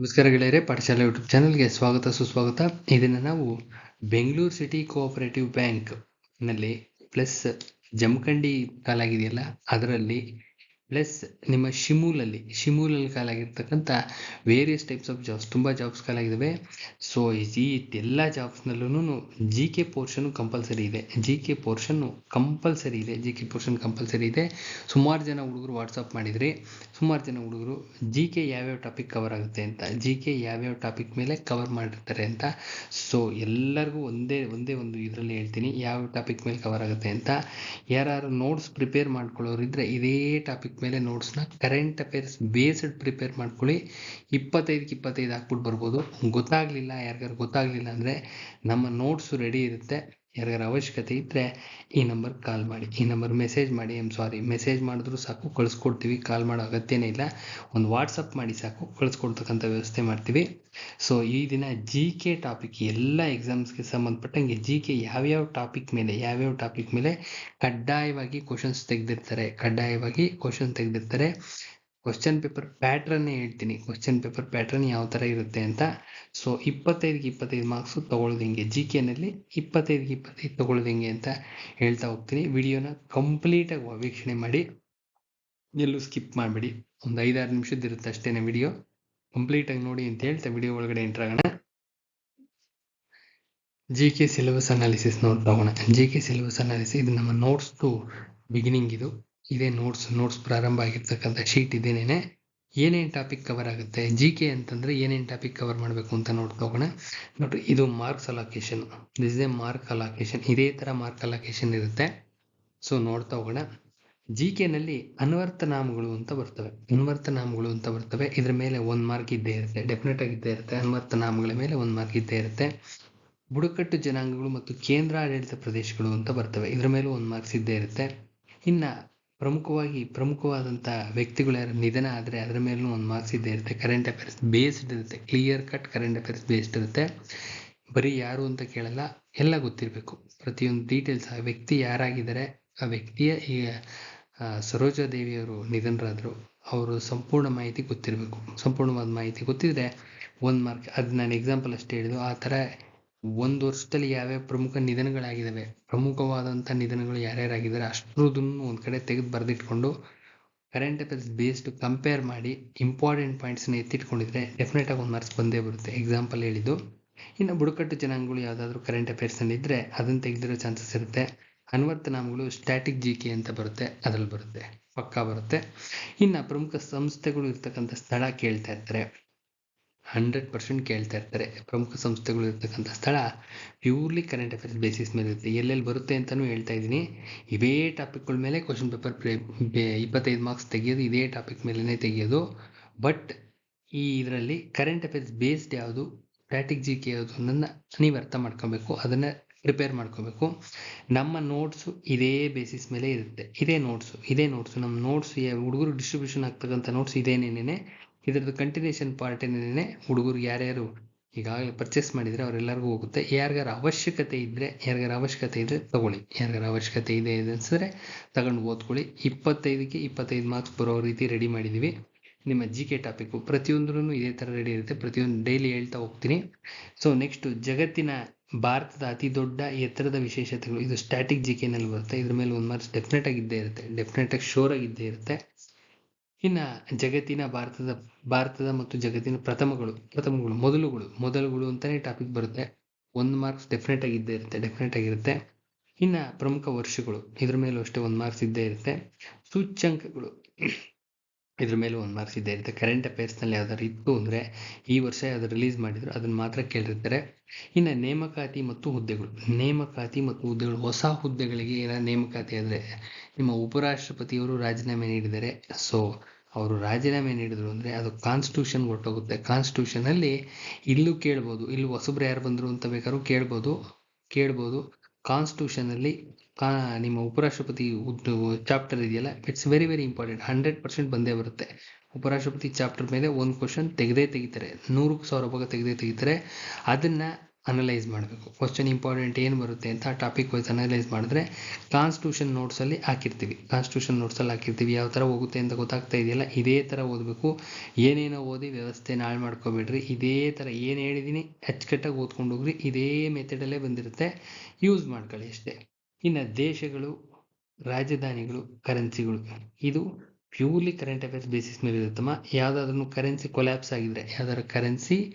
ನಮಸ್ಕಾರ ಗೆಳೆಯರೆ, ಪಾಠಶಾಲೆ ಯೂಟ್ಯೂಬ್ ಚಾನಲ್ಗೆ ಸ್ವಾಗತ, ಸುಸ್ವಾಗತ. ಇದನ್ನು ನಾವು ಬೆಂಗಳೂರು ಸಿಟಿ ಕೋಆಪರೇಟಿವ್ ಬ್ಯಾಂಕ್ನಲ್ಲಿ ಪ್ಲಸ್ ಜಮಖಂಡಿ ಕಾಲಾಗಿದೆಯಲ್ಲ, ಅದರಲ್ಲಿ ಪ್ಲಸ್ ನಿಮ್ಮ ಶಿಮೂಲಲ್ಲಿ ಶಿಮೂಲಲ್ಲಿ ಕಾಲಾಗಿರ್ತಕ್ಕಂಥ ವೇರಿಯಸ್ ಟೈಪ್ಸ್ ಆಫ್ ಜಾಬ್ಸ್ ತುಂಬ ಜಾಬ್ಸ್ ಕಾಲಾಗಿದ್ದಾವೆ ಸೊ ಈ ಎಲ್ಲ ಜಾಬ್ಸ್ನಲ್ಲೂ ಜಿ ಕೆ ಪೋರ್ಷನ್ ಕಂಪಲ್ಸರಿ ಇದೆ. ಜಿ ಕೆ ಪೋರ್ಷನ್ನು ಕಂಪಲ್ಸರಿ ಇದೆ. ಜಿ ಕೆ ಪೋರ್ಷನ್ ಕಂಪಲ್ಸರಿ ಇದೆ. ಸುಮಾರು ಜನ ಹುಡುಗರು ವಾಟ್ಸಪ್ ಮಾಡಿದ್ರಿ, ಸುಮಾರು ಜನ ಹುಡುಗರು ಜಿ ಕೆ ಯಾವ್ಯಾವ ಟಾಪಿಕ್ ಕವರ್ ಆಗುತ್ತೆ ಅಂತ ಜಿ ಕೆ ಯಾವ್ಯಾವ ಟಾಪಿಕ್ ಮೇಲೆ ಕವರ್ ಮಾಡಿರ್ತಾರೆ ಅಂತ. ಸೊ ಎಲ್ಲರಿಗೂ ಒಂದೇ ಒಂದೇ ಒಂದು ಇದರಲ್ಲಿ ಹೇಳ್ತೀನಿ ಯಾವ ಟಾಪಿಕ್ ಮೇಲೆ ಕವರ್ ಆಗುತ್ತೆ ಅಂತ. ಯಾರು ನೋಟ್ಸ್ ಪ್ರಿಪೇರ್ ಮಾಡ್ಕೊಳ್ಳೋರಿದ್ರೆ ಇದೇ ಟಾಪಿಕ್ ಮೇಲೆ ನೋಟ್ಸ್ನ ಕರೆಂಟ್ ಅಫೇರ್ಸ್ ಬೇಸ್ಡ್ ಪ್ರಿಪೇರ್ ಮಾಡ್ಕೊಳ್ಳಿ. ಇಪ್ಪತ್ತೈದಕ್ಕೆ ಇಪ್ಪತ್ತೈದು ಹಾಕ್ಬಿಟ್ಟು ಬರ್ಬೋದು. ಗೊತ್ತಾಗಲಿಲ್ಲ, ಯಾರಿಗಾರು ಗೊತ್ತಾಗಲಿಲ್ಲ ಅಂದರೆ ನಮ್ಮ ನೋಟ್ಸು ರೆಡಿ ಇರುತ್ತೆ. ಯಾರಿಗಾರು ಅವಶ್ಯಕತೆ ಇದ್ದರೆ ಈ ನಂಬರ್ ಕಾಲ್ ಮಾಡಿ, ಈ ನಂಬರ್ ಮೆಸೇಜ್ ಮಾಡಿ ಎಂ ಸಾರಿ ಮೆಸೇಜ್ ಮಾಡಿದ್ರು ಸಾಕು, ಕಳಿಸ್ಕೊಡ್ತೀವಿ ಕಾಲ್ ಮಾಡೋ ಅಗತ್ಯನೇ ಇಲ್ಲ. ಒಂದು ವಾಟ್ಸಪ್ ಮಾಡಿ ಸಾಕು, ಕಳಿಸ್ಕೊಡ್ತಕ್ಕಂಥ ವ್ಯವಸ್ಥೆ ಮಾಡ್ತೀವಿ. ಸೊ ಈ ದಿನ ಜಿ ಕೆ ಟಾಪಿಕ್ ಎಲ್ಲ ಎಕ್ಸಾಮ್ಸ್ಗೆ ಸಂಬಂಧಪಟ್ಟಂಗೆ ಜಿ ಕೆ ಯಾವ್ಯಾವ ಟಾಪಿಕ್ ಮೇಲೆ, ಯಾವ್ಯಾವ ಟಾಪಿಕ್ ಮೇಲೆ ಕಡ್ಡಾಯವಾಗಿ ಕ್ವಶನ್ಸ್ ತೆಗೆದಿರ್ತಾರೆ, ಕಡ್ಡಾಯವಾಗಿ ಕ್ವಶನ್ ತೆಗೆದಿರ್ತಾರೆ. ಕ್ವಶನ್ ಪೇಪರ್ ಪ್ಯಾಟ್ರನ್ನೇ ಹೇಳ್ತೀನಿ. ಕ್ವಶನ್ ಪೇಪರ್ ಪ್ಯಾಟ್ರನ್ ಯಾವ ಥರ ಇರುತ್ತೆ ಅಂತ. ಸೊ ಇಪ್ಪತ್ತೈದು ಇಪ್ಪತ್ತೈದು ಮಾರ್ಕ್ಸು ತೊಗೊಳ್ಳೋದು ಹೆಂಗೆ? ಜಿ ಕೆನಲ್ಲಿ ಇಪ್ಪತ್ತೈದಕ್ಕೆ ಇಪ್ಪತ್ತೈದು ತೊಗೊಳ್ಳೋದು ಹೆಂಗೆ ಅಂತ ಹೇಳ್ತಾ ಹೋಗ್ತೀನಿ. ವಿಡಿಯೋನ ಕಂಪ್ಲೀಟಾಗಿ ವೀಕ್ಷಣೆ ಮಾಡಿ. ಎಲ್ಲೂ ಸ್ಕಿಪ್ ಮಾಡಬೇಡಿ. ಒಂದು ಐದಾರು ನಿಮಿಷದ ಇರುತ್ತೆ ಅಷ್ಟೇ ವಿಡಿಯೋ ಕಂಪ್ಲೀಟಾಗಿ ನೋಡಿ ಅಂತ ಹೇಳ್ತಾ ವಿಡಿಯೋ ಒಳಗಡೆ ಎಂಟರ್ ಆಗೋಣ. ಜಿ ಕೆ ಸಿಲೆಬಸ್ ಅನಾಲಿಸಿಸ್ ನೋಡ್ತಾ ಹೋಗೋಣ. ಜಿ ಕೆ ಸಿಲೆಬಸ್ ಅನಾಲಿಸಿಸ್ ಇದು ನಮ್ಮ ನೋಟ್ಸ್ದು ಬಿಗಿನಿಂಗ್ ಇದು. ಇದೇ ನೋಟ್ಸ್ ನೋಟ್ಸ್ ಪ್ರಾರಂಭ ಆಗಿರ್ತಕ್ಕಂಥ ಶೀಟ್ ಇದೇನೇನೆ. ಏನೇನು ಟಾಪಿಕ್ ಕವರ್ ಆಗುತ್ತೆ? ಜಿ ಕೆ ಅಂತಂದರೆ ಏನೇನು ಟಾಪಿಕ್ ಕವರ್ ಮಾಡಬೇಕು ಅಂತ ನೋಡ್ತಾ ಹೋಗೋಣ ನೋಡ್ರಿ, ಇದು marks allocation this a mark allocation ಇದೇ ಥರ ಮಾರ್ಕ್ ಅಲಾಕೇಶನ್ ಇರುತ್ತೆ. ಸೊ ನೋಡ್ತಾ ಹೋಗೋಣ. ಜಿ ಕೆನಲ್ಲಿ ಅನ್ವರ್ಥ ನಾಮಗಳು ಅಂತ ಬರ್ತವೆ. ಅನ್ವರ್ಥ ನಾಮಗಳು ಅಂತ ಬರ್ತವೆ. ಇದ್ರ ಮೇಲೆ ಒಂದು ಮಾರ್ಕ್ ಇದ್ದೇ ಇರುತ್ತೆ. ಡೆಫಿನೆಟ್ ಆಗಿ ಇದ್ದೇ ಇರುತ್ತೆ. ಅನ್ವರ್ಥ ನಾಮಗಳ ಮೇಲೆ ಒಂದು ಮಾರ್ಕ್ ಇದ್ದೇ ಇರುತ್ತೆ. ಬುಡಕಟ್ಟು ಜನಾಂಗಗಳು ಮತ್ತು ಕೇಂದ್ರ ಆಡಳಿತ ಪ್ರದೇಶಗಳು ಅಂತ ಬರ್ತವೆ. ಇದ್ರ ಮೇಲೂ ಒಂದು ಮಾರ್ಕ್ಸ್ ಇದ್ದೇ ಇರುತ್ತೆ. ಇನ್ನು ಪ್ರಮುಖವಾಗಿ ಪ್ರಮುಖವಾದಂಥ ವ್ಯಕ್ತಿಗಳ ನಿಧನ ಆದರೆ ಅದರ ಮೇಲೂ ಒಂದು ಮಾರ್ಕ್ಸ್ ಇದ್ದೇ ಇರುತ್ತೆ. ಕರೆಂಟ್ ಅಫೇರ್ಸ್ ಬೇಸ್ಡ್ ಇರುತ್ತೆ clear cut current affairs based ಇರುತ್ತೆ ಬರೀ ಯಾರು ಅಂತ ಕೇಳಲ್ಲ, ಎಲ್ಲ ಗೊತ್ತಿರಬೇಕು. ಪ್ರತಿಯೊಂದು ಡೀಟೇಲ್ಸ್ ಆ ವ್ಯಕ್ತಿ ಯಾರಾಗಿದ್ದಾರೆ, ಆ ವ್ಯಕ್ತಿಯ ಈ ಸರೋಜಾದೇವಿಯವರು ನಿಧನರಾದರು, ಅವರು ಸಂಪೂರ್ಣ ಮಾಹಿತಿ ಗೊತ್ತಿರಬೇಕು. ಸಂಪೂರ್ಣವಾದ ಮಾಹಿತಿ ಗೊತ್ತಿದ್ದರೆ ಒಂದು ಮಾರ್ಕ್ ಅದು ನಾನು ಎಕ್ಸಾಂಪಲ್ ಅಷ್ಟೇ ಹೇಳಿದ್ದು, ಆ ಥರ ಒಂದು ವರ್ಷದಲ್ಲಿ ಯಾವ್ಯಾವ ಪ್ರಮುಖ ನಿಧನಗಳಾಗಿದ್ದಾವೆ ಪ್ರಮುಖವಾದಂಥ ನಿಧನಗಳು ಯಾರ್ಯಾರಾಗಿದ್ದಾರೆ ಅಷ್ಟರದನ್ನು ಒಂದು ಕಡೆ ತೆಗೆದು ಬರೆದಿಟ್ಕೊಂಡು ಕರೆಂಟ್ ಅಫೇರ್ಸ್ ಬೇಸ್ಡ್ ಕಂಪೇರ್ ಮಾಡಿ ಇಂಪಾರ್ಟೆಂಟ್ ಪಾಯಿಂಟ್ಸ್ನ ಎತ್ತಿಟ್ಕೊಂಡಿದ್ರೆ ಡೆಫಿನೆಟಾಗಿ ಒಂದು ಮಾರ್ಕ್ಸ್ ಬಂದೇ ಬರುತ್ತೆ. ಎಕ್ಸಾಂಪಲ್ ಹೇಳಿದ್ದು, ಇನ್ನು ಬುಡಕಟ್ಟು ಜನಾಂಗಗಳು ಯಾವುದಾದ್ರೂ ಕರೆಂಟ್ ಅಫೇರ್ಸ್ನಲ್ಲಿ ಇದ್ದರೆ ಅದನ್ನು ತೆಗೆದಿರೋ ಚಾನ್ಸಸ್ ಇರುತ್ತೆ. ಅನ್ವರ್ತ ನಾಮಗಳು ಸ್ಟ್ಯಾಟಿಕ್ ಜಿ ಕೆ ಅಂತ ಬರುತ್ತೆ, ಅದರಲ್ಲಿ ಬರುತ್ತೆ, ಪಕ್ಕಾ ಬರುತ್ತೆ. ಇನ್ನು ಪ್ರಮುಖ ಸಂಸ್ಥೆಗಳು ಇರ್ತಕ್ಕಂಥ ಸ್ಥಳ ಕೇಳ್ತಾ ಇರ್ತಾರೆ. ಹಂಡ್ರೆಡ್ ಪರ್ಸೆಂಟ್ ಕೇಳ್ತಾ ಇರ್ತಾರೆ. ಪ್ರಮುಖ ಸಂಸ್ಥೆಗಳು ಇರ್ತಕ್ಕಂಥ ಸ್ಥಳ ಪ್ಯೂರ್ಲಿ ಕರೆಂಟ್ ಅಫೇರ್ಸ್ ಬೇಸಿಸ್ ಮೇಲೆ ಇರುತ್ತೆ. ಎಲ್ಲೆಲ್ಲಿ ಬರುತ್ತೆ ಅಂತಲೂ ಹೇಳ್ತಾ ಇದ್ದೀನಿ. ಇದೇ ಟಾಪಿಕ್ಗಳ ಮೇಲೆ ಕ್ವಶನ್ ಪೇಪರ್ ಇಪ್ಪತ್ತೈದು ಮಾರ್ಕ್ಸ್ ತೆಗೆಯೋದು, ಇದೇ ಟಾಪಿಕ್ ಮೇಲೇ ತೆಗೆಯೋದು. ಬಟ್ ಈ ಇದರಲ್ಲಿ ಕರೆಂಟ್ ಅಫೇರ್ಸ್ ಬೇಸ್ಡ್ ಯಾವುದು ಸ್ಟ್ರಾಟಿಕ್ ಜಿ ಕೆ ಯಾವುದು ಅನ್ನೋದನ್ನ ನೀವು ಅರ್ಥ ಮಾಡ್ಕೊಬೇಕು. ಅದನ್ನು ಪ್ರಿಪೇರ್ ಮಾಡ್ಕೋಬೇಕು. ನಮ್ಮ ನೋಟ್ಸು ಇದೇ ಬೇಸಿಸ್ ಮೇಲೆ ಇರುತ್ತೆ. ಇದೇ ನೋಟ್ಸು ಇದೇ ನೋಟ್ಸು ನಮ್ಮ ನೋಟ್ಸ್ ಹುಡುಗರು ಡಿಸ್ಟ್ರಿಬ್ಯೂಷನ್ ಆಗ್ತಕ್ಕಂಥ ನೋಟ್ಸ್ ಇದೇನೇನೆ ಇದರದ್ದು ಕಂಟಿನ್ಯೂಷನ್ ಪಾರ್ಟ್ ಏನೇನೆ ಹುಡುಗರು ಯಾರ್ಯಾರು ಈಗಾಗಲೇ ಪರ್ಚೇಸ್ ಮಾಡಿದರೆ ಅವರೆಲ್ಲರಿಗೂ ಹೋಗುತ್ತೆ. ಯಾರಿಗಾರ ಅವಶ್ಯಕತೆ ಇದ್ದರೆ ಯಾರಿಗಾರ ಅವಶ್ಯಕತೆ ಇದ್ದರೆ ತಗೊಳ್ಳಿ. ಯಾರಿಗಾರ ಅವಶ್ಯಕತೆ ಇದೆ ಅನಿಸಿದ್ರೆ ತಗೊಂಡು ಓದ್ಕೊಳ್ಳಿ. ಇಪ್ಪತ್ತೈದಕ್ಕೆ ಇಪ್ಪತ್ತೈದು ಮಾರ್ಕ್ಸ್ ಬರೋ ರೀತಿ ರೆಡಿ ಮಾಡಿದ್ದೀವಿ ನಿಮ್ಮ ಜಿ ಕೆ ಟಾಪಿಕ್ಕು ಪ್ರತಿಯೊಂದ್ರೂ ಇದೇ ಥರ ರೆಡಿ ಇರುತ್ತೆ. ಪ್ರತಿಯೊಂದು ಡೈಲಿ ಹೇಳ್ತಾ ಹೋಗ್ತೀನಿ. ಸೊ ನೆಕ್ಸ್ಟು ಜಗತ್ತಿನ ಭಾರತದ ಅತಿ ದೊಡ್ಡ ಎತ್ತರದ ವಿಶೇಷತೆಗಳು, ಇದು ಸ್ಟ್ಯಾಟಿಕ್ ಜಿ ಕೆನಲ್ಲಿ ಬರುತ್ತೆ. ಇದ್ರ ಮೇಲೆ ಒಂದು ಮಾರ್ಕ್ಸ್ ಡೆಫಿನೆಟ್ ಆಗಿ ಇದ್ದೇ ಇರುತ್ತೆ. ಡೆಫಿನೆಟ್ ಆಗಿ ಶೋರ್ ಆಗಿ ಇದ್ದೇ ಇರುತ್ತೆ. ಇನ್ನು ಜಗತ್ತಿನ ಭಾರತದ ಭಾರತದ ಮತ್ತು ಜಗತ್ತಿನ ಪ್ರಥಮಗಳು ಪ್ರಥಮಗಳು, ಮೊದಲುಗಳು ಮೊದಲುಗಳು ಅಂತಾನೆ ಟಾಪಿಕ್ ಬರುತ್ತೆ. ಒಂದು ಮಾರ್ಕ್ಸ್ ಡೆಫಿನೆಟ್ ಆಗಿ ಇದ್ದೇ ಇರುತ್ತೆ ಡೆಫಿನೆಟ್ ಆಗಿರುತ್ತೆ. ಇನ್ನ ಪ್ರಮುಖ ವರ್ಷಗಳು, ಇದ್ರ ಮೇಲೂ ಅಷ್ಟೇ ಒಂದು ಮಾರ್ಕ್ಸ್ ಇದ್ದೇ ಇರುತ್ತೆ. ಸೂಚ್ಯಂಕಗಳು ಇದ್ರ ಮೇಲೆ ಒಂದು ಮಾರ್ಕ್ಸ್ ಇದೆ. ಇರುತ್ತೆ ಕರೆಂಟ್ ಅಫೇರ್ಸ್ನಲ್ಲಿ ಯಾವ್ದಾದ್ರು ಇತ್ತು ಅಂದರೆ ಈ ವರ್ಷ ಯಾವ್ದು ರಿಲೀಸ್ ಮಾಡಿದ್ರು ಅದನ್ನು ಮಾತ್ರ ಕೇಳಿರ್ತಾರೆ. ಇನ್ನು ನೇಮಕಾತಿ ಮತ್ತು ಹುದ್ದೆಗಳು. ನೇಮಕಾತಿ ಮತ್ತು ಹುದ್ದೆಗಳು, ಹೊಸ ಹುದ್ದೆಗಳಿಗೆ ಏನಾದ್ರು ನೇಮಕಾತಿ ಆದರೆ ನಿಮ್ಮ ಉಪರಾಷ್ಟ್ರಪತಿಯವರು ರಾಜೀನಾಮೆ ನೀಡಿದ್ದಾರೆ. ಸೊ ಅವರು ರಾಜೀನಾಮೆ ನೀಡಿದ್ರು ಅಂದರೆ ಅದು ಕಾನ್ಸ್ಟಿಟ್ಯೂಷನ್ ಹೊರಟೋಗುತ್ತೆ. ಕಾನ್ಸ್ಟಿಟ್ಯೂಷನಲ್ಲಿ ಇಲ್ಲೂ ಕೇಳ್ಬೋದು, ಇಲ್ಲಿ ಹೊಸಬ್ರು ಯಾರು ಬಂದರು ಅಂತ ಬೇಕಾದ್ರೂ ಕೇಳ್ಬೋದು ಕೇಳ್ಬೋದು. ಕಾನ್ಸ್ಟಿಟ್ಯೂಷನಲ್ಲಿ ಕಾ, ನಿಮ್ಮ ಉಪರಾಷ್ಟ್ರಪತಿ ಚಾಪ್ಟರ್ ಇದೆಯಲ್ಲ it's very very important hundred percent ಬಂದೇ ಬರುತ್ತೆ. ಉಪರಾಷ್ಟ್ರಪತಿ ಚಾಪ್ಟರ್ ಮೇಲೆ ಒಂದು ಕ್ವಶನ್ ತೆಗೆದೇ ತೆಗಿತಾರೆ. ನೂರು ಸಾವಿರ ಭಾಗ ತೆಗೆದೇ ತೆಗಿತಾರೆ. ಅದನ್ನು ಅನಲೈಸ್ ಮಾಡಬೇಕು. ಕ್ವಶನ್ ಇಂಪಾರ್ಟೆಂಟ್ ಏನು ಬರುತ್ತೆ ಅಂತ ಟಾಪಿಕ್ ವೈಸ್ ಅನಲೈಸ್ ಮಾಡಿದ್ರೆ ಕಾನ್ಸ್ಟಿಟ್ಯೂಷನ್ ನೋಟ್ಸಲ್ಲಿ ಹಾಕಿರ್ತೀವಿ. ಕಾನ್ಸ್ಟಿಟ್ಯೂಷನ್ ನೋಟ್ಸಲ್ಲಿ ಹಾಕಿರ್ತೀವಿ. ಯಾವ ಥರ ಹೋಗುತ್ತೆ ಅಂತ ಗೊತ್ತಾಗ್ತಾ ಇದೆಯಲ್ಲ, ಇದೇ ಥರ ಓದಬೇಕು. ಏನೇನೋ ಓದಿ ವ್ಯವಸ್ಥೆ ಹಾಳು ಮಾಡ್ಕೊಬೇಡ್ರಿ. ಇದೇ ಥರ ಏನು ಹೇಳಿದ್ದೀನಿ ಅಚ್ಚುಕಟ್ಟಾಗಿ ಓದ್ಕೊಂಡು ಹೋಗ್ರಿ. ಇದೇ ಮೆಥಡಲ್ಲೇ ಬಂದಿರುತ್ತೆ. ಯೂಸ್ ಮಾಡ್ಕೊಳ್ಳಿ ಅಷ್ಟೇ. ಇನ್ನು ದೇಶಗಳು, ರಾಜಧಾನಿಗಳು ಕರೆನ್ಸಿಗಳು ಇದು ಪ್ಯೂರ್ಲಿ ಕರೆಂಟ್ ಅಫೇರ್ಸ್ ಬೇಸಿಸ್ ಮೇಲೆ ಇರುತ್ತಮ್ಮ ಯಾವುದಾದ್ರೂ ಕರೆನ್ಸಿ ಕೊಲ್ಯಾಪ್ಸ್ ಆಗಿದ್ರೆ, ಯಾವ್ದಾದ್ರು ಕರೆನ್ಸಿ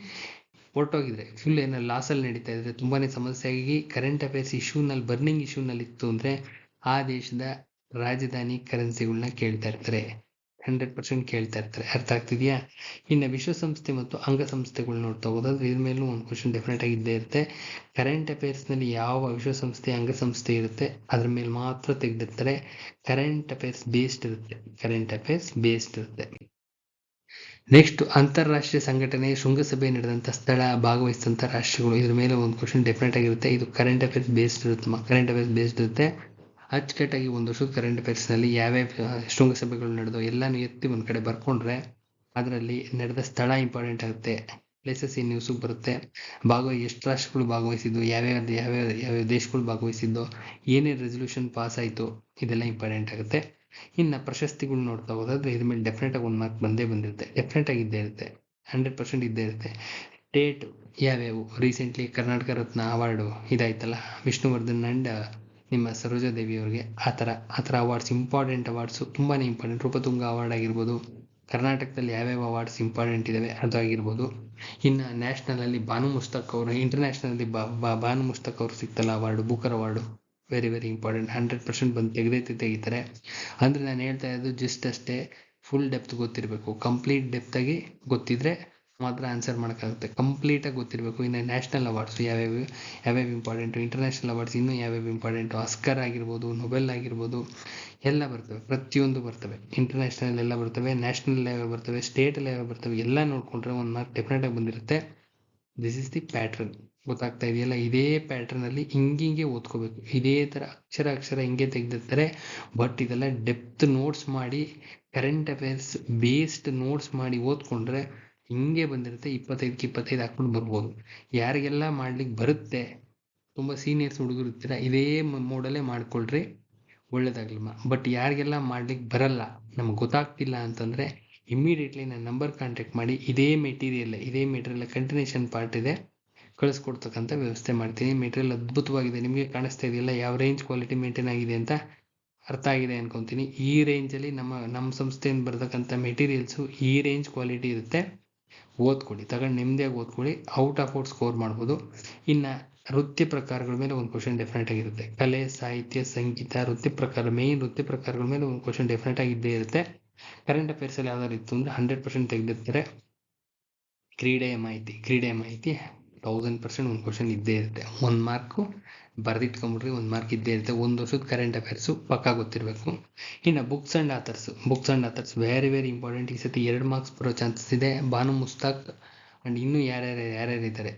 ಒಟ್ಟೋಗಿದ್ರೆ ಫುಲ್ ಏನೋ ಲಾಸಲ್ಲಿ ನಡೀತಾ ಇದ್ರೆ ತುಂಬಾ ಸಮಸ್ಯೆ ಆಗಿ ಕರೆಂಟ್ ಅಫೇರ್ಸ್ ಇಶ್ಯೂನಲ್ಲಿ ಬರ್ನಿಂಗ್ ಇಶ್ಯೂನಲ್ಲಿ ಇತ್ತು ಅಂದರೆ ಆ ದೇಶದ ರಾಜಧಾನಿ ಕರೆನ್ಸಿಗಳನ್ನ ಕೇಳ್ತಾ ಇರ್ತಾರೆ. ಹಂಡ್ರೆಡ್ ಪರ್ಸೆಂಟ್ ಕೇಳ್ತಾ ಇರ್ತಾರೆ. ಅರ್ಥ ಆಗ್ತಿದೆಯಾ? ಇನ್ನು ವಿಶ್ವಸಂಸ್ಥೆ ಮತ್ತು ಅಂಗಸಂಸ್ಥೆಗಳು ನೋಡ್ತಾ ಹೋಗೋದಾದ್ರೆ ಇದ್ರ ಮೇಲೂ ಒಂದು ಕ್ವಶನ್ ಡೆಫಿನೆಟ್ ಆಗಿ ಇದ್ದೇ ಇರುತ್ತೆ. ಕರೆಂಟ್ ಅಫೇರ್ಸ್ನಲ್ಲಿ ಯಾವ ವಿಶ್ವಸಂಸ್ಥೆ, ಅಂಗಸಂಸ್ಥೆ ಇರುತ್ತೆ? ಅದ್ರ ಮೇಲೆ ಮಾತ್ರ ತೆಗೆದಿರ್ತಾರೆ. ಕರೆಂಟ್ ಅಫೇರ್ಸ್ ಬೇಸ್ಡ್ ಇರುತ್ತೆ. ಕರೆಂಟ್ ಅಫೇರ್ಸ್ ಬೇಸ್ಡ್ ಇರುತ್ತೆ. ನೆಕ್ಸ್ಟ್ ಅಂತಾರಾಷ್ಟ್ರೀಯ ಸಂಘಟನೆ, ಶೃಂಗಸಭೆ ನಡೆದಂಥ ಸ್ಥಳ ಭಾಗವಹಿಸಿದಂಥ ರಾಷ್ಟ್ರಗಳು ಇದ್ರ ಮೇಲೆ ಒಂದು ಕ್ವಶನ್ ಡೆಫಿನೆಟ್ ಆಗಿರುತ್ತೆ ಇದು ಕರೆಂಟ್ ಅಫೇರ್ಸ್ ಬೇಸ್ಡ್ ಇರುತ್ತೆ ಕರೆಂಟ್ ಅಫೇರ್ಸ್ ಬೇಸ್ಡ್ ಇರುತ್ತೆ. ಅಚ್ಚುಕಟ್ಟಾಗಿ ಒಂದು ವರ್ಷದ ಕರೆಂಟ್ ಅಫೇರ್ಸ್ನಲ್ಲಿ ಯಾವ್ಯಾವ ಶೃಂಗಸಭೆಗಳು ನಡೆದೋ ಎಲ್ಲನೂ ಎತ್ತಿ ಒಂದು ಕಡೆ ಬರ್ಕೊಂಡ್ರೆ ಅದರಲ್ಲಿ ನಡೆದ ಸ್ಥಳ ಇಂಪಾರ್ಟೆಂಟ್ ಆಗುತ್ತೆ. ಪ್ಲೇಸಸ್ ಈ ನ್ಯೂಸಿಗೆ ಬರುತ್ತೆ. ಭಾಗವ ಎಷ್ಟು ರಾಷ್ಟ್ರಗಳು ಭಾಗವಹಿಸಿದ್ದು, ಯಾವ್ಯಾವ ಯಾವ್ಯಾವ ಯಾವ್ಯಾವ ದೇಶಗಳು ಭಾಗವಹಿಸಿದ್ದು, ಏನೇನು ರೆಸೊಲ್ಯೂಷನ್ ಪಾಸ್ ಆಯಿತು, ಇದೆಲ್ಲ ಇಂಪಾರ್ಟೆಂಟ್ ಆಗುತ್ತೆ. ಇನ್ನು ಪ್ರಶಸ್ತಿಗಳು ನೋಡ್ತಾ ಹೋದ್ರೆ ಇದ್ರ ಮೇಲೆ ಡೆಫಿನೆಟಾಗಿ ಒಂದು ಮಾರ್ಕ್ ಬಂದೇ ಬಂದಿರುತ್ತೆ. ಡೆಫಿನೆಟಾಗಿ ಇದ್ದೇ ಇರುತ್ತೆ. ಹಂಡ್ರೆಡ್ ಪರ್ಸೆಂಟ್ ಇದ್ದೇ ಇರುತ್ತೆ. ಡೇಟ್ ಯಾವ್ಯಾವು? ರೀಸೆಂಟ್ಲಿ ಕರ್ನಾಟಕ ರತ್ನ ಅವಾರ್ಡು ಇದಾಯ್ತಲ್ಲ, ವಿಷ್ಣುವರ್ಧನ್ ಆ್ಯಂಡ್ ನಿಮ್ಮ ಸರೋಜಾದೇವಿ ಅವರಿಗೆ ಆ ಥರ ಆ ಥರ ಅವಾರ್ಡ್ಸ್ ಇಂಪಾರ್ಟೆಂಟ್ ಅವಾರ್ಡ್ಸು ತುಂಬಾ ಇಂಪಾರ್ಟೆಂಟ್ ರೂಪತುಂಗ ಅವಾರ್ಡ್ ಆಗಿರ್ಬೋದು, ಕರ್ನಾಟಕದಲ್ಲಿ ಯಾವ್ಯಾವ ಅವಾರ್ಡ್ಸ್ ಇಂಪಾರ್ಟೆಂಟ್ ಇದ್ದಾವೆ ಅದು ಆಗಿರ್ಬೋದು. ಇನ್ನು ನ್ಯಾಷನಲಲ್ಲಿ ಬಾನು ಮುಸ್ತಕ್ ಅವರು ಇಂಟರ್ನ್ಯಾಷನಲ್ಲಿ ಭಾನು ಮುಸ್ತಕ್ ಅವರು ಸಿಗ್ತಲ್ಲ award Booker award very very important hundred percent ಬಂದು ತೆಗೆದೈತೆ ತೆಗಿತಾರೆ. ಅಂದರೆ ನಾನು ಹೇಳ್ತಾ ಇರೋದು ಜಸ್ಟ್ ಅಷ್ಟೇ ಫುಲ್ ಡೆಪ್ತ್ ಗೊತ್ತಿರಬೇಕು. ಕಂಪ್ಲೀಟ್ ಡೆಪ್ತಾಗಿ ಗೊತ್ತಿದ್ರೆ ಮಾತ್ರ ಆನ್ಸರ್ ಮಾಡೋಕ್ಕಾಗುತ್ತೆ. ಕಂಪ್ಲೀಟಾಗಿ ಗೊತ್ತಿರಬೇಕು. ಇನ್ನು ನ್ಯಾಷನಲ್ ಅವಾರ್ಡ್ಸ್ ಯಾವ್ಯಾವ ಯಾವ್ಯಾವ ಇಂಪಾರ್ಟೆಂಟು ಇಂಟರ್ನ್ಯಾಷನಲ್ ಅವಾರ್ಡ್ಸ್ ಇನ್ನೂ ಯಾವ್ಯಾವ ಇಂಪಾರ್ಟೆಂಟು ಆಸ್ಕರ್ ಆಗಿರ್ಬೋದು ನೊಬೆಲ್ ಆಗಿರ್ಬೋದು, ಎಲ್ಲ ಬರ್ತವೆ. ಪ್ರತಿಯೊಂದು ಬರ್ತವೆ. ಇಂಟರ್ನ್ಯಾಷನಲ್ ಎಲ್ಲ ಬರ್ತವೆ ನ್ಯಾಷನಲ್ ಲೆವೆಲ್ ಬರ್ತವೆ ಸ್ಟೇಟ್ ಲೆವೆಲ್ ಬರ್ತವೆ, ಎಲ್ಲ ನೋಡಿಕೊಂಡ್ರೆ ಒಂದು ಮಾರ್ಕ್ ಡೆಫಿನೆಟಾಗಿ ಬಂದಿರುತ್ತೆ. ದಿಸ್ ಇಸ್ ದಿ ಪ್ಯಾಟ್ರನ್ ಗೊತ್ತಾಗ್ತಾ ಇದೆಯಲ್ಲ? ಇದೇ ಪ್ಯಾಟ್ರನಲ್ಲಿ ಹಿಂಗಿಂಗೆ ಓದ್ಕೋಬೇಕು. ಇದೇ ಥರ ಅಕ್ಷರ ಅಕ್ಷರ ಹಿಂಗೆ ತೆಗೆದಿರ್ತಾರೆ. ಬಟ್ ಇದೆಲ್ಲ ಡೆಪ್ತ್ ನೋಟ್ಸ್ ಮಾಡಿ ಕರೆಂಟ್ ಅಫೇರ್ಸ್ ಬೇಸ್ಡ್ ನೋಟ್ಸ್ ಮಾಡಿ ಓದ್ಕೊಂಡ್ರೆ ಹಿಂಗೆ ಬಂದಿರುತ್ತೆ, ಇಪ್ಪತ್ತೈದಕ್ಕೆ ಇಪ್ಪತ್ತೈದು ಹಾಕ್ಕೊಂಡು ಬರ್ಬೋದು. ಯಾರಿಗೆಲ್ಲ ಮಾಡ್ಲಿಕ್ಕೆ ಬರುತ್ತೆ, ತುಂಬ ಸೀನಿಯರ್ಸ್ ಹುಡುಗರು ಇರ್ತೀರ, ಇದೇ ಮೋಡಲ್ಲೇ ಮಾಡ್ಕೊಳ್ರಿ ಒಳ್ಳೇದಾಗ್ಲಮ್ಮ ಬಟ್ ಯಾರಿಗೆಲ್ಲ ಮಾಡ್ಲಿಕ್ಕೆ ಬರಲ್ಲ, ನಮ್ಗೆ ಗೊತ್ತಾಗ್ತಿಲ್ಲ ಅಂತಂದರೆ ಇಮ್ಮಿಡಿಯೇಟ್ಲಿ ನನ್ನ ನಂಬರ್ ಕಾಂಟ್ಯಾಕ್ಟ್ ಮಾಡಿ, ಇದೇ ಮೆಟೀರಿಯಲ್ ಇದೇ ಮೆಟೀರಿಯಲ್ ಕಂಟಿನ್ಯೂಷನ್ ಪಾರ್ಟ್ ಇದೆ, ಕಳಿಸ್ಕೊಡ್ತಕ್ಕಂಥ ವ್ಯವಸ್ಥೆ ಮಾಡ್ತೀನಿ. ಮೆಟೀರಿಯಲ್ ಅದ್ಭುತವಾಗಿದೆ, ನಿಮಗೆ ಕಾಣಿಸ್ತಾ ಇದೆಯಲ್ಲ, ಯಾವ ರೇಂಜ್ ಕ್ವಾಲಿಟಿ ಮೇಂಟೈನ್ ಆಗಿದೆ ಅಂತ ಅರ್ಥ ಆಗಿದೆ ಅನ್ಕೊತೀನಿ. ಈ ರೇಂಜಲ್ಲಿ ನಮ್ಮ ನಮ್ಮ ಸಂಸ್ಥೆಯಿಂದ ಬರ್ತಕ್ಕಂಥ ಮೆಟೀರಿಯಲ್ಸು ಈ ರೇಂಜ್ ಕ್ವಾಲಿಟಿ ಇರುತ್ತೆ. ಓದ್ಕೊಳ್ಳಿ, ತಗೊಂಡು ನೆಮ್ಮದಿಯಾಗಿ ಓದ್ಕೊಳ್ಳಿ ಔಟ್ ಆಫ್ ಔಟ್ ಸ್ಕೋರ್ ಮಾಡ್ಬೋದು. ಇನ್ನು ನೃತ್ಯ ಪ್ರಕಾರಗಳ ಮೇಲೆ ಒಂದು ಕ್ವಶನ್ ಡೆಫಿನೆಟ್ ಆಗಿರುತ್ತೆ. ಕಲೆ, ಸಾಹಿತ್ಯ, ಸಂಗೀತ ನೃತ್ಯ ಪ್ರಕಾರ ಮೇನ್ ನೃತ್ಯ ಪ್ರಕಾರಗಳ ಮೇಲೆ ಒಂದು ಕ್ವಶನ್ ಡೆಫಿನೆಟ್ ಆಗಿ ಇದ್ದೇ ಇರುತ್ತೆ ಕರೆಂಟ್ ಅಫೇರ್ಸಲ್ಲಿ ಯಾವ್ದಾದ್ರು ಇತ್ತು ಅಂದರೆ ಹಂಡ್ರೆಡ್ ಪರ್ಸೆಂಟ್ ತೆಗೆದಿರ್ತಾರೆ. ಕ್ರೀಡೆಯ ಮಾಹಿತಿ ಕ್ರೀಡೆಯ ಮಾಹಿತಿ ತೌಸಂಡ್ ಪರ್ಸೆಂಟ್ ಒಂದು ಕ್ವಶನ್ ಇದ್ದೇ ಇರುತ್ತೆ. ಒಂದು ಮಾರ್ಕು ಬರೆದಿಟ್ಕೊಂಬಿಟ್ರಿ ಒಂದು ಮಾರ್ಕ್ ಇದ್ದೇ ಇರುತ್ತೆ. ಒಂದು ವರ್ಷದ ಕರೆಂಟ್ ಅಫೇರ್ಸು ಪಕ್ಕ ಗೊತ್ತಿರಬೇಕು. ಇನ್ನು books and authors books and authors very very important ಈ ಸತಿ ಎರಡು ಮಾರ್ಕ್ಸ್ ಬರೋ ಚಾನ್ಸಸ್ ಇದೆ. ಬಾನು ಮುಸ್ತಾಕ್ ಆ್ಯಂಡ್ ಇನ್ನೂ ಯಾರ್ಯಾರು ಯಾರ್ಯಾರು ಇದ್ದಾರೆ?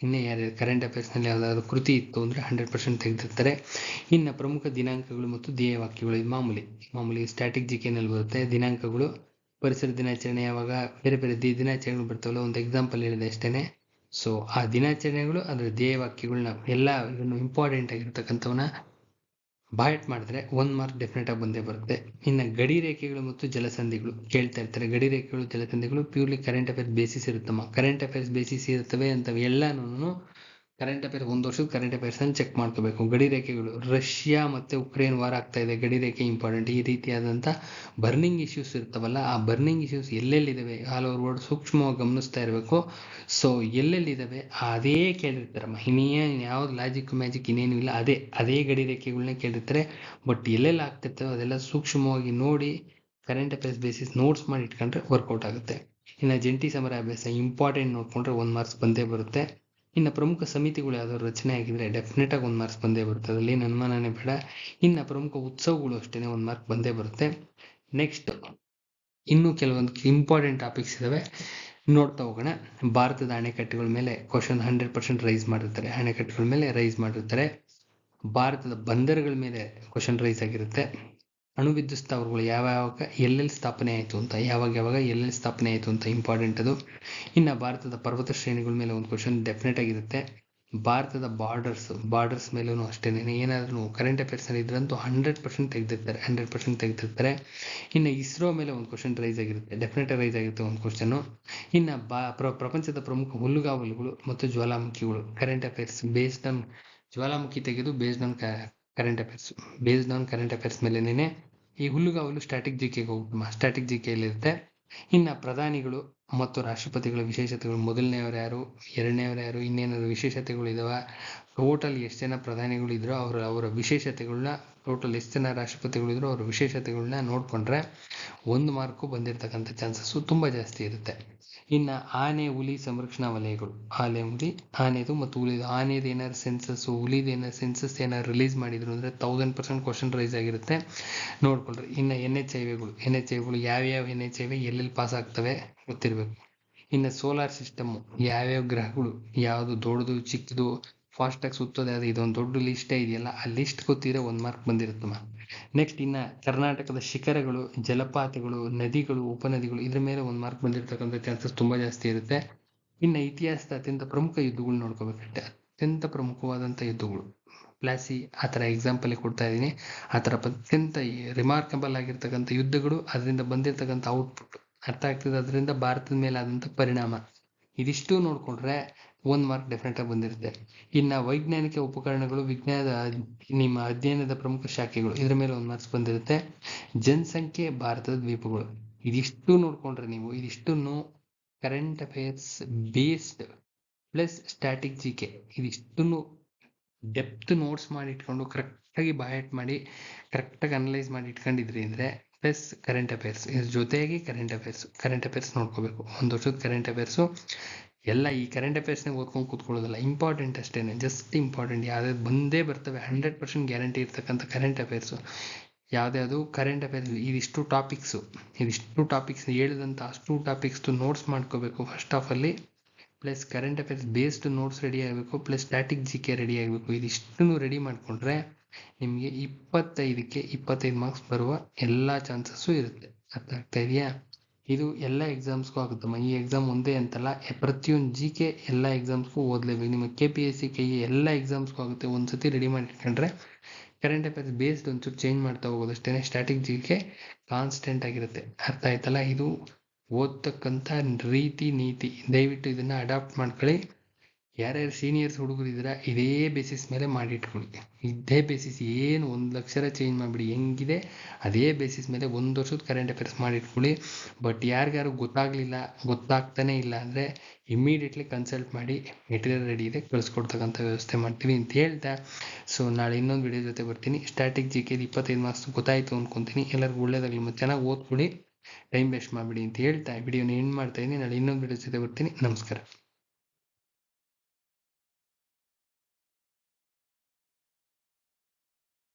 ಇನ್ನೂ ಯಾರ್ಯಾರು ಕರೆಂಟ್ ಅಫೇರ್ಸ್ನಲ್ಲಿ ಯಾವುದಾದ್ರು ಕೃತಿ ಇತ್ತು ಅಂದರೆ ಹಂಡ್ರೆಡ್ ಪರ್ಸೆಂಟ್ ತೆಗೆದಿರ್ತಾರೆ. ಇನ್ನು ಪ್ರಮುಖ ದಿನಾಂಕಗಳು ಮತ್ತು ಧ್ಯೇಯವಾಕ್ಯಗಳು ಇದು ಮಾಮೂಲಿ. ಮಾಮೂಲಿ ಸ್ಟ್ಯಾಟಿಕ್ ಜಿ ಕೆನಲ್ಲಿ ಬರುತ್ತೆ. ದಿನಾಂಕಗಳು, ಪರಿಸರ ದಿನಾಚರಣೆ ಯಾವಾಗ, ಬೇರೆ ಬೇರೆ ದಿನಾಚರಣೆಗಳು ಬರ್ತಾವಲ್ಲ, ಒಂದು ಎಕ್ಸಾಂಪಲ್ ಹೇಳಿದೆ ಅಷ್ಟೇ ಸೊ ಆ ದಿನಾಚರಣೆಗಳು ಅದರ ಧ್ಯೇಯವಾಕ್ಯಗಳನ್ನ ಎಲ್ಲ ಇದನ್ನು ಇಂಪಾರ್ಟೆಂಟ್ ಆಗಿರ್ತಕ್ಕಂಥವನ್ನ ಬಾಯಟ್ ಮಾಡಿದ್ರೆ ಒಂದು ಮಾರ್ಕ್ ಡೆಫಿನೆಟ್ ಆಗಿ ಬಂದೇ ಬರುತ್ತೆ. ಇನ್ನು ಗಡಿ ರೇಖೆಗಳು ಮತ್ತು ಜಲಸಂಧಿಗಳು ಕೇಳ್ತಾ ಇರ್ತಾರೆ. ಗಡಿ ರೇಖೆಗಳು, ಜಲಸಂಧಿಗಳು ಪ್ಯೂರ್ಲಿ ಕರೆಂಟ್ ಅಫೇರ್ಸ್ ಬೇಸಿಸ್ ಇರುತ್ತಮ್ಮ. ಕರೆಂಟ್ ಅಫೇರ್ಸ್ ಬೇಸಿಸ್ ಇರುತ್ತವೆ ಅಂತ ಎಲ್ಲನೂ ಕರೆಂಟ್ ಅಫೇರ್ ಒಂದು ವರ್ಷದ ಕರೆಂಟ್ ಅಫೇರ್ಸನ್ನು ಚೆಕ್ ಮಾಡ್ಕೋಬೇಕು. ಗಡಿ ರೇಖೆಗಳು, ರಷ್ಯಾ ಮತ್ತು ಉಕ್ರೇನ್ ವಾರ ಆಗ್ತಾ ಇದೆ. ಗಡಿ ರೇಖೆ ಇಂಪಾರ್ಟೆಂಟ್ ಈ ರೀತಿಯಾದಂಥ ಬರ್ನಿಂಗ್ ಇಶ್ಯೂಸ್ ಇರ್ತಾವಲ್ಲ, ಆ ಬರ್ನಿಂಗ್ ಇಶ್ಯೂಸ್ ಎಲ್ಲೆಲ್ಲಿದ್ದಾವೆ? ಆಲ್ ಓವರ್ ವರ್ಲ್ಡ್ ಸೂಕ್ಷ್ಮವಾಗಿ ಗಮನಿಸ್ತಾ ಇರಬೇಕು. ಸೊ ಎಲ್ಲೆಲ್ಲಿದ್ದಾವೆ? ಅದೇ ಕೇಳಿರ್ತಾರೆ. ಇನ್ನೇನು ಯಾವ್ದು ಲಾಜಿಕ್ ಮ್ಯಾಜಿಕ್ ಇನ್ನೇನು ಇಲ್ಲ. ಅದೇ ಅದೇ ಗಡಿ ರೇಖೆಗಳನ್ನ ಕೇಳಿರ್ತಾರೆ. ಬಟ್ ಎಲ್ಲೆಲ್ಲಿ ಆಗ್ತಿರ್ತವೆ ಅದೆಲ್ಲ ಸೂಕ್ಷ್ಮವಾಗಿ ನೋಡಿ ಕರೆಂಟ್ ಅಫೇರ್ಸ್ ಬೇಸಿಸ್ ನೋಟ್ಸ್ ಮಾಡಿ ಇಟ್ಕೊಂಡ್ರೆ ವರ್ಕೌಟ್ ಆಗುತ್ತೆ. ಇನ್ನು ಜಂಟಿ ಸಮರ ಅಭ್ಯಾಸ ಇಂಪಾರ್ಟೆಂಟ್ ನೋಡ್ಕೊಂಡ್ರೆ ಒಂದು ಮಾರ್ಕ್ಸ್ ಬಂದೇ ಬರುತ್ತೆ. ಇನ್ನು ಪ್ರಮುಖ ಸಮಿತಿಗಳು ಯಾವ್ದಾದ್ರು ರಚನೆ ಆಗಿದ್ರೆ ಡೆಫಿನೆಟಾಗಿ ಒಂದು ಮಾರ್ಕ್ಸ್ ಬಂದೇ ಬರುತ್ತೆ. ಅದರಲ್ಲಿ ಅನುಮಾನನೇ ಬೇಡ. ಇನ್ನು ಪ್ರಮುಖ ಉತ್ಸವಗಳು ಅಷ್ಟೇ ಒಂದು ಮಾರ್ಕ್ ಬಂದೇ ಬರುತ್ತೆ. ನೆಕ್ಸ್ಟ್ ಇನ್ನೂ ಕೆಲವೊಂದು ಇಂಪಾರ್ಟೆಂಟ್ ಟಾಪಿಕ್ಸ್ ಇದಾವೆ. ನೋಡ್ತಾ ಹೋಗೋಣ. ಭಾರತದ ಅಣೆಕಟ್ಟೆಗಳ ಮೇಲೆ ಕ್ವಶನ್ ಹಂಡ್ರೆಡ್ ಪರ್ಸೆಂಟ್ ರೈಸ್ ಮಾಡಿರ್ತಾರೆ. ಅಣೆಕಟ್ಟೆಗಳ ಮೇಲೆ ರೈಸ್ ಮಾಡಿರ್ತಾರೆ. ಭಾರತದ ಬಂದರುಗಳ ಮೇಲೆ ಕ್ವಶನ್ ರೈಸ್ ಆಗಿರುತ್ತೆ. ಅಣುವಿದ್ಯುತ್ ಸ್ಥಾವರಗಳು ಯಾವ ಯಾವಾಗ ಎಲ್ಲೆಲ್ಲಿ ಸ್ಥಾಪನೆ ಆಯಿತು ಅಂತ, ಯಾವಾಗ ಯಾವಾಗ ಎಲ್ಲೆಲ್ಲಿ ಸ್ಥಾಪನೆ ಆಯಿತು ಅಂತ ಇಂಪಾರ್ಟೆಂಟ್ ಅದು. ಇನ್ನು ಭಾರತದ ಪರ್ವತ ಶ್ರೇಣಿಗಳ ಮೇಲೆ ಒಂದು ಕ್ವಶನ್ ಡೆಫಿನೆಟ್ ಆಗಿರುತ್ತೆ. ಭಾರತದ ಬಾರ್ಡರ್ಸ್ ಬಾರ್ಡರ್ಸ್ ಮೇಲೂ ಅಷ್ಟೇ ಏನಾದರೂ ಕರೆಂಟ್ ಅಫೇರ್ಸಲ್ಲಿ ಇದ್ರಂತೂ ಹಂಡ್ರೆಡ್ ಪರ್ಸೆಂಟ್ ತೆಗೆದಿರ್ತಾರೆ ಹಂಡ್ರೆಡ್ ಪರ್ಸೆಂಟ್ ತೆಗೆದಿರ್ತಾರೆ. ಇನ್ನು ಇಸ್ರೋ ಮೇಲೆ ಒಂದು ಕ್ವಶನ್ ರೈಸ್ ಆಗಿರುತ್ತೆ ಡೆಫಿನೆಟ್ ರೈಸ್ ಆಗಿರುತ್ತೆ ಒಂದು ಕ್ವಶನ್ ಇನ್ನು ಬಾ, ಪ್ರ, ಪ್ರಪಂಚದ ಪ್ರಮುಖ ಹುಲ್ಲುಗಾವಲುಗಳು ಮತ್ತು ಜ್ವಾಲಾಮುಖಿಗಳು ಕರೆಂಟ್ ಅಫೇರ್ಸ್ ಬೇಸ್ಡ್ ಆನ್ ಜ್ವಾಲಾಮುಖಿ ತೆಗೆದು based on current affairs based on current affairs ಮೇಲೇನೆ ಈ ಹುಲ್ಲುಗಾವಲು ಸ್ಟ್ಯಾಟಿಕ್ ಜಿ ಕೆಗೆ ಹೋಗ್ಬಿಟ್ಟು ಸ್ಟ್ಯಾಟಿಕ್ ಜಿ ಕೆಯಲ್ಲಿರುತ್ತೆ ಇನ್ನು ಪ್ರಧಾನಿಗಳು ಮತ್ತು ರಾಷ್ಟ್ರಪತಿಗಳ ವಿಶೇಷತೆಗಳು, ಮೊದಲನೆಯವರು ಯಾರು ಎರಡನೇವ್ರು ಯಾರು, ಇನ್ನೇನಾದ್ರು ವಿಶೇಷತೆಗಳು ಇದಾವ? ಟೋಟಲ್ ಎಷ್ಟು ಜನ ಪ್ರಧಾನಿಗಳು ಇದ್ರೋ ಅವರ ಅವರ ವಿಶೇಷತೆಗಳನ್ನ ಟೋಟಲ್ ಎಷ್ಟು ಜನ ರಾಷ್ಟ್ರಪತಿಗಳು ಇದ್ರೋ ಅವ್ರ ವಿಶೇಷತೆಗಳನ್ನ ನೋಡಿಕೊಂಡ್ರೆ ಒಂದು ಮಾರ್ಕು ಬಂದಿರತಕ್ಕಂಥ ಚಾನ್ಸಸ್ಸು ತುಂಬ ಜಾಸ್ತಿ ಇರುತ್ತೆ. ಇನ್ನು ಆನೆ, ಹುಲಿ ಸಂರಕ್ಷಣಾ ವಲಯಗಳು ಆನೆ ಹುಲಿ, ಆನೆದು ಮತ್ತು ಹುಲಿದು. ಆನೆದು ಏನಾದ್ರು ಸೆನ್ಸಸ್ಸು ಹುಲಿದು ಏನಾದ್ರು ಸೆನ್ಸಸ್ ಏನಾದ್ರು ರಿಲೀಸ್ ಮಾಡಿದ್ರು ಅಂದರೆ ತೌಸಂಡ್ ಪರ್ಸೆಂಟ್ ಕ್ವಶನ್ ರೈಸ್ ಆಗಿರುತ್ತೆ. ನೋಡ್ಕೊಳ್ರಿ. ಇನ್ನು ಎನ್ ಎಚ್ ಐ ವಿಗಳು ಎನ್ ಎಚ್ ಐ ವಿಗಳು ಯಾವ್ಯಾವ ಎನ್ ಎಚ್ ಐ ವಿ ಎಲ್ಲೆಲ್ಲಿ ಪಾಸ್ ಆಗ್ತವೆ ಗೊತ್ತಿರಬೇಕು. ಇನ್ನು ಸೋಲಾರ್ ಸಿಸ್ಟಮ್ಮು ಯಾವ್ಯಾವ ಗ್ರಹಗಳು, ಯಾವುದು ದೊಡ್ಡದು, ಚಿಕ್ಕದು ಫಾಸ್ಟಾಗಿ ಸುತ್ತೋದು, ಅದು ಇದೊಂದು ದೊಡ್ಡ ಲಿಸ್ಟೇ ಇದೆಯಲ್ಲ, ಆ ಲಿಸ್ಟ್ ಗೊತ್ತಿದ್ರೆ ಒಂದು ಮಾರ್ಕ್ ಬಂದಿರುತ್ತಮ್ಮ ನೆಕ್ಸ್ಟ್ ಇನ್ನು ಕರ್ನಾಟಕದ ಶಿಖರಗಳು, ಜಲಪಾತಗಳು, ನದಿಗಳು, ಉಪನದಿಗಳು ಇದ್ರ ಮೇಲೆ ಒಂದು ಮಾರ್ಕ್ ಬಂದಿರತಕ್ಕಂಥ ಚಾನ್ಸಸ್ ತುಂಬ ಜಾಸ್ತಿ ಇರುತ್ತೆ. ಇನ್ನು ಇತಿಹಾಸದ ಅತ್ಯಂತ ಪ್ರಮುಖ ಯುದ್ಧಗಳು ನೋಡ್ಕೋಬೇಕಷ್ಟೆ ಅತ್ಯಂತ ಪ್ರಮುಖವಾದಂಥ ಯುದ್ಧಗಳು. ಪ್ಲಾಸಿ ಆ ಥರ ಎಕ್ಸಾಂಪಲ್ ಕೊಡ್ತಾ ಇದ್ದೀನಿ ಆ ಥರ ಅತ್ಯಂತ ರಿಮಾರ್ಕಬಲ್ ಆಗಿರ್ತಕ್ಕಂಥ ಯುದ್ಧಗಳು, ಅದರಿಂದ ಬಂದಿರತಕ್ಕಂಥ ಔಟ್ಪುಟ್ ಅರ್ಥ ಆಗ್ತದೆ, ಅದರಿಂದ ಭಾರತದ ಮೇಲೆ ಆದಂಥ ಪರಿಣಾಮ. ಇದಿಷ್ಟು ನೋಡಿಕೊಂಡ್ರೆ ಒಂದು ಮಾರ್ಕ್ ಡೆಫಿನೆಟಾಗಿ ಬಂದಿರುತ್ತೆ. ಇನ್ನು ವೈಜ್ಞಾನಿಕ ಉಪಕರಣಗಳು, ವಿಜ್ಞಾನದ ನಿಮ್ಮ ಅಧ್ಯಯನದ ಪ್ರಮುಖ ಶಾಖೆಗಳು, ಇದ್ರ ಮೇಲೆ ಒಂದು ಮಾರ್ಕ್ಸ್ ಬಂದಿರುತ್ತೆ. ಜನಸಂಖ್ಯೆ ಭಾರತದ ದ್ವೀಪಗಳು. ಇದಿಷ್ಟು ನೋಡ್ಕೊಂಡ್ರೆ ನೀವು ಇದಿಷ್ಟನ್ನು current affairs based plus static G K ಇದಿಷ್ಟನ್ನು ಡೆಪ್ತ್ ನೋಟ್ಸ್ ಮಾಡಿ ಇಟ್ಕೊಂಡು ಕರೆಕ್ಟಾಗಿ ಬಯಟ್ ಮಾಡಿ ಕರೆಕ್ಟಾಗಿ ಅನಲೈಸ್ ಮಾಡಿ ಇಟ್ಕೊಂಡಿದ್ರಿ ಅಂದರೆ ಪ್ಲಸ್ ಕರೆಂಟ್ ಅಫೇರ್ಸ್ ಇದ್ರ ಜೊತೆಗೆ ಕರೆಂಟ್ ಅಫೇರ್ಸ್ ಕರೆಂಟ್ ಅಫೇರ್ಸ್ ನೋಡ್ಕೋಬೇಕು. ಒಂದು ವರ್ಷದ ಕರೆಂಟ್ ಅಫೇರ್ಸು ಎಲ್ಲ ಈ ಕರೆಂಟ್ ಅಫೇರ್ಸ್ನಾಗ ಓದ್ಕೊಂಡು ಕೂತ್ಕೊಳ್ಳೋದಿಲ್ಲ ಇಂಪಾರ್ಟೆಂಟ್ ಅಷ್ಟೇ ಜಸ್ಟ್ ಇಂಪಾರ್ಟೆಂಟ್ ಯಾವ್ದಾದ್ರು ಬಂದೇ ಬರ್ತವೆ ಹಂಡ್ರೆಡ್ ಪರ್ಸೆಂಟ್ ಗ್ಯಾರಂಟಿ ಇರ್ತಕ್ಕಂಥ ಕರೆಂಟ್ ಅಫೇರ್ಸು ಯಾವುದ್ಯಾವುದು ಕರೆಂಟ್ ಅಫೇರ್ಸ್ ಇದಿಷ್ಟು ಟಾಪಿಕ್ಸು ಇದಿಷ್ಟು ಟಾಪಿಕ್ಸ್ ಹೇಳಿದಂಥ ಅಷ್ಟು ಟಾಪಿಕ್ಸ್ದು ನೋಟ್ಸ್ ಮಾಡ್ಕೋಬೇಕು ಫಸ್ಟ್ ಆಫ್ ಅಲ್ಲಿ. Plus current affairs based notes ready ಆಗಬೇಕು plus static G K ready ಆಗಬೇಕು. ಇದಿಷ್ಟನ್ನು ರೆಡಿ ಮಾಡಿಕೊಂಡ್ರೆ ನಿಮಗೆ ಇಪ್ಪತ್ತೈದಕ್ಕೆ ಇಪ್ಪತ್ತೈದು ಮಾರ್ಕ್ಸ್ ಬರುವ ಎಲ್ಲ ಚಾನ್ಸಸ್ಸು ಇರುತ್ತೆ. ಅರ್ಥ ಆಗ್ತಾ ಇದೆಯಾ? ಇದು ಎಲ್ಲ ಎಕ್ಸಾಮ್ಸ್ಗೂ ಆಗುತ್ತಮ್ಮ ಈ ಎಕ್ಸಾಮ್ ಒಂದೇ ಅಂತಲ್ಲ ಪ್ರತಿಯೊಂದು ಜಿ ಕೆ ಎಲ್ಲ ಎಕ್ಸಾಮ್ಸ್ಗೂ ಓದಲೇಬೇಕು. ನಿಮ್ಮ ಕೆ ಪಿ ಎಸ್ ಸಿ ಕೈ ಎಲ್ಲ ಎಕ್ಸಾಮ್ಸ್ಗೂ ಆಗುತ್ತೆ. ಒಂದು ಸತಿ ರೆಡಿ ಮಾಡಿ ಇಟ್ಕೊಂಡ್ರೆ ಕರೆಂಟ್ ಅಫೇರ್ಸ್ ಬೇಸ್ಡ್ ಒಂಚೂರು ಚೇಂಜ್ ಮಾಡ್ತಾ ಹೋಗೋದು ಅಷ್ಟೇ ಸ್ಟ್ಯಾಟಿಕ್ ಜಿ ಕೆ ಕಾನ್ಸ್ಟೆಂಟ್ ಆಗಿರುತ್ತೆ. ಅರ್ಥ ಆಯ್ತಲ್ಲ? ಇದು ಓದ್ತಕ್ಕಂಥ ರೀತಿ, ನೀತಿ. ದಯವಿಟ್ಟು ಇದನ್ನು ಅಡಾಪ್ಟ್ ಮಾಡ್ಕೊಳ್ಳಿ. ಯಾರ್ಯಾರು ಸೀನಿಯರ್ಸ್ ಹುಡುಗರಿದ್ದೀರಾ ಇದೇ ಬೇಸಿಸ್ ಮೇಲೆ ಮಾಡಿಟ್ಕೊಳ್ಳಿ ಇದೇ ಬೇಸಿಸ್ ಏನು ಒಂದು ಲಕ್ಷರ ಚೇಂಜ್ ಮಾಡಿಬಿಡಿ, ಹೆಂಗಿದೆ, ಅದೇ ಬೇಸಿಸ್ ಮೇಲೆ ಒಂದು ವರ್ಷದ ಕರೆಂಟ್ ಅಫೇರ್ಸ್ ಮಾಡಿಟ್ಕೊಳ್ಳಿ. ಬಟ್ ಯಾರಿಗಾರು ಗೊತ್ತಾಗಲಿಲ್ಲ, ಗೊತ್ತಾಗ್ತಾನೆ ಇಲ್ಲ ಅಂದರೆ ಇಮ್ಮಿಡಿಯೇಟ್ಲಿ ಕನ್ಸಲ್ಟ್ ಮಾಡಿ ಮೆಟೀರಿಯಲ್ ರೆಡಿ ಇದೆ, ಕಳಿಸ್ಕೊಡ್ತಕ್ಕಂಥ ವ್ಯವಸ್ಥೆ ಮಾಡ್ತೀವಿ ಅಂತ ಹೇಳ್ತಾ. ಸೊ ನಾಳೆ ಇನ್ನೊಂದು ವಿಡಿಯೋ ಜೊತೆ ಬರ್ತೀನಿ. ಸ್ಟ್ಯಾಟಿಕ್ ಜಿ ಕೆದು ಇಪ್ಪತ್ತೈದು ಮಾರ್ಕ್ಸ್ ಗೊತ್ತಾಯಿತು ಅಂದ್ಕೊತೀನಿ ಎಲ್ಲರಿಗೂ ಒಳ್ಳೇದಾಗಲಿ, ಮತ್ತು ಚೆನ್ನಾಗಿ ಓದ್ಕೊಳ್ಳಿ. ಟೈಮ್ ವೇಸ್ಟ್ ಮಾಡಿಬಿಡಿ ಅಂತ ಹೇಳ್ತಾ. ವಿಡಿಯೋನ ಎಂಡ್ ಮಾಡ್ತಾ ಇದ್ದೀನಿ. ನಾಳೆ ಇನ್ನೊಂದು ವಿಡಿಯೋ ಜೊತೆ ಬರ್ತೀನಿ. ನಮಸ್ಕಾರ.